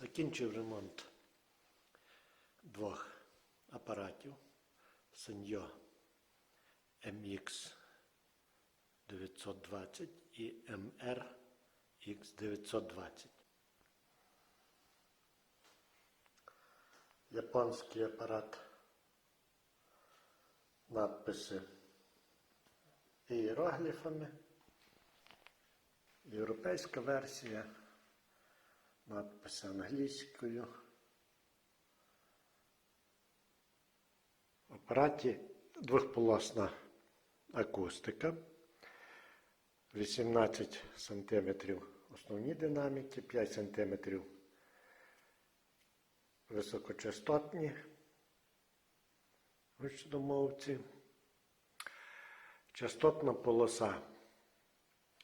Закінчив ремонт двох апаратів Sanyo MX 920 і MR X 920. Японський апарат. Надписи ієрогліфами. Європейська версія. Надписи англійською. В апараті двохполосна акустика. 18 см основні динаміки, 5 см високочастотні гучномовці. Частотна полоса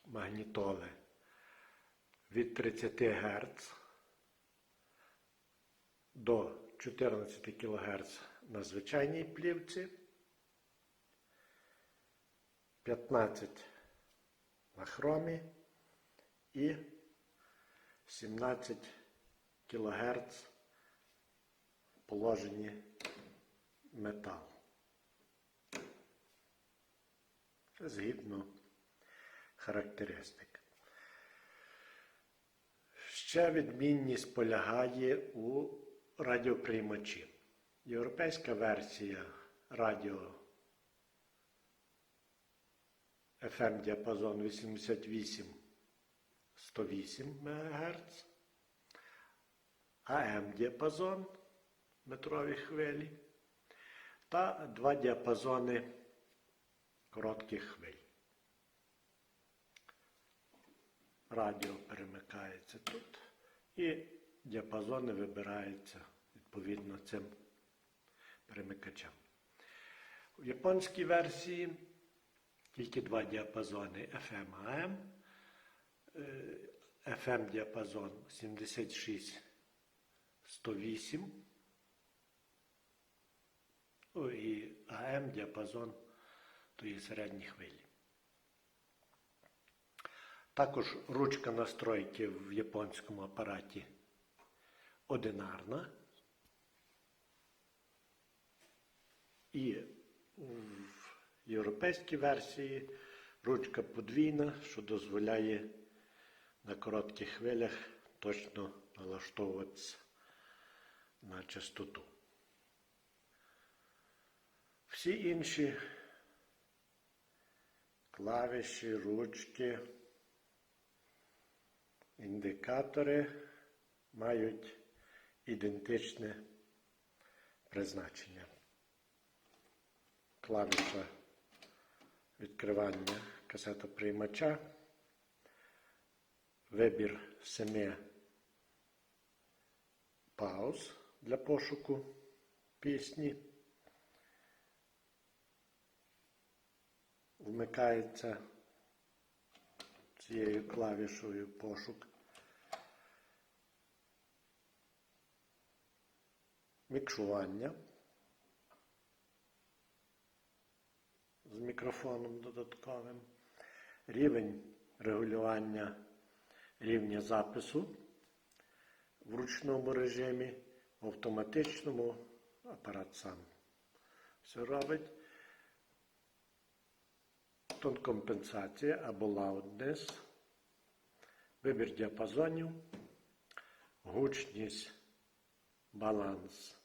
магнітоли від 30 Гц до 14 кГц на звичайній плівці, 15 на хромі і 17 кГц в положенні метал. Згідно характеристик. Ще відмінність полягає у радіоприймачі. Європейська версія радіо FM діапазон 88 108 МГц, АМ діапазон метрові хвилі та два діапазони коротких хвиль. Радіо перемикається тут і діапазони вибираються відповідно цим перемикачам. У японській версії тільки два діапазони FM AM. FM діапазон 76 108 ну, і AM діапазон тої середні хвилі. Також ручка настройки в японському апараті одинарна. І в європейській версії ручка подвійна, що дозволяє на коротких хвилях точно налаштовуватися на частоту. Всі інші клавіші, ручки, індикатори мають ідентичне призначення. Клавіша відкривання касетоприймача, вибір семи пауз для пошуку пісні. Вмикається цією клавішою пошук. Мікшування. З мікрофоном додатковим, рівень регулювання рівня запису в ручному режимі, в автоматичному апарат сам. Все робить. Тон компенсація або loudness, вибір діапазонів, гучність, баланс,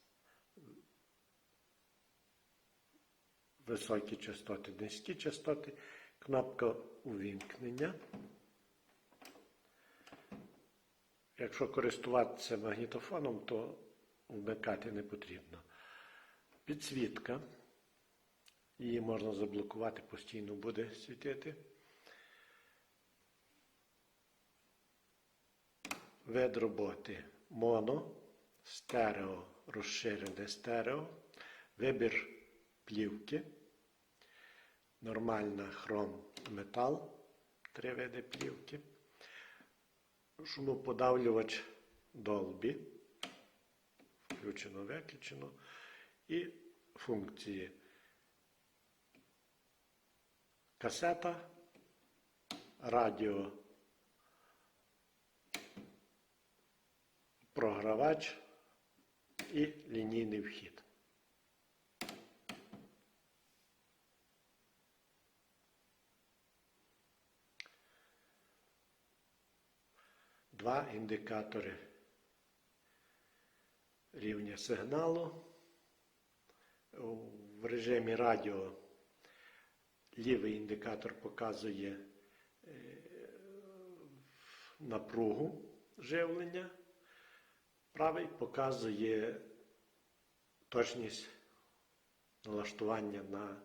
високі частоти, низькі частоти, кнопка увімкнення. Якщо користуватися магнітофоном, то вмикати не потрібно. Підсвітка. Її можна заблокувати, постійно буде світити. Вид роботи моно, стерео, розширене стерео, вибір плівки, нормальна хром метал, три види плівки, шумоподавлювач долбі, включено, виключено, і функції. Касета, радіо, програвач і лінійний вхід. Два індикатори рівня сигналу. В режимі радіо лівий індикатор показує е, напругу живлення, правий показує точність налаштування на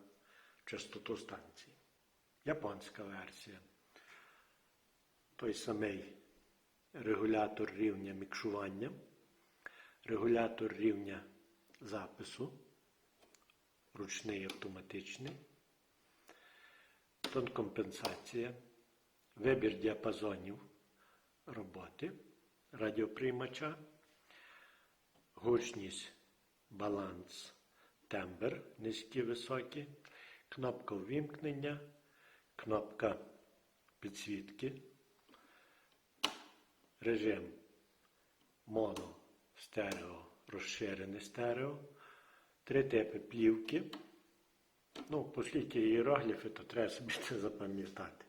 частоту станції. Японська версія. Той самий регулятор рівня мікшування, регулятор рівня запису, ручний автоматичний, тонкомпенсація, вибір діапазонів роботи, радіоприймача, гучність, баланс, тембр, низькі, високі, кнопка ввімкнення, кнопка підсвітки, режим моно, стерео, розширене стерео, три типи плівки. Ну, оскільки іерогліфи, то треба собі це запам'ятати.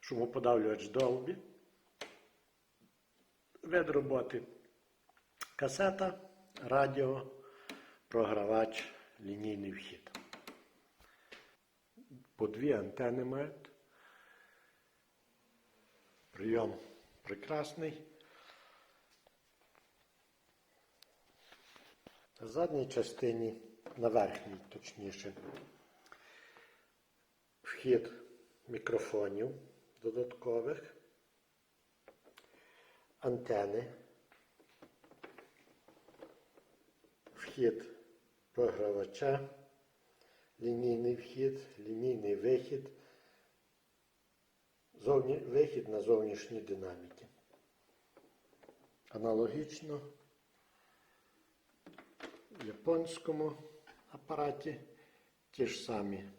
Шумоподавлювач Dolby. Вид роботи касета, радіо, програвач, лінійний вхід. По дві антени мають. Прийом прекрасний. На задній частині, на верхній точніше, вхід мікрофонів додаткових, антени, вхід програвача, лінійний вхід, лінійний вихід, зовні, вихід на зовнішні динаміки. Аналогічно в японському апараті ті ж самі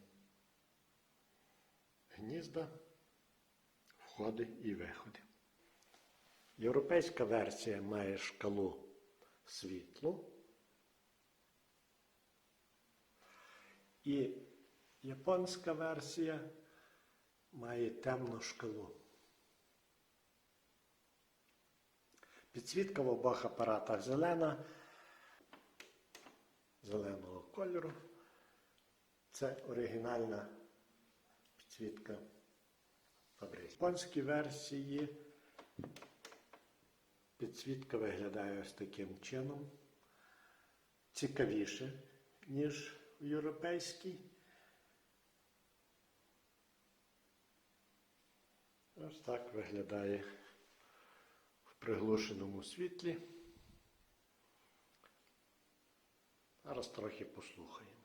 гнізда, входи і виходи. Європейська версія має шкалу світлу. І японська версія має темну шкалу. Підсвітка в обох апаратах зелена, зеленого кольору. Це оригінальна підсвітка фабрики. В японській версії підсвітка виглядає ось таким чином. Цікавіше, ніж в європейській. Ось так виглядає в приглушеному світлі. Зараз трохи послухаємо.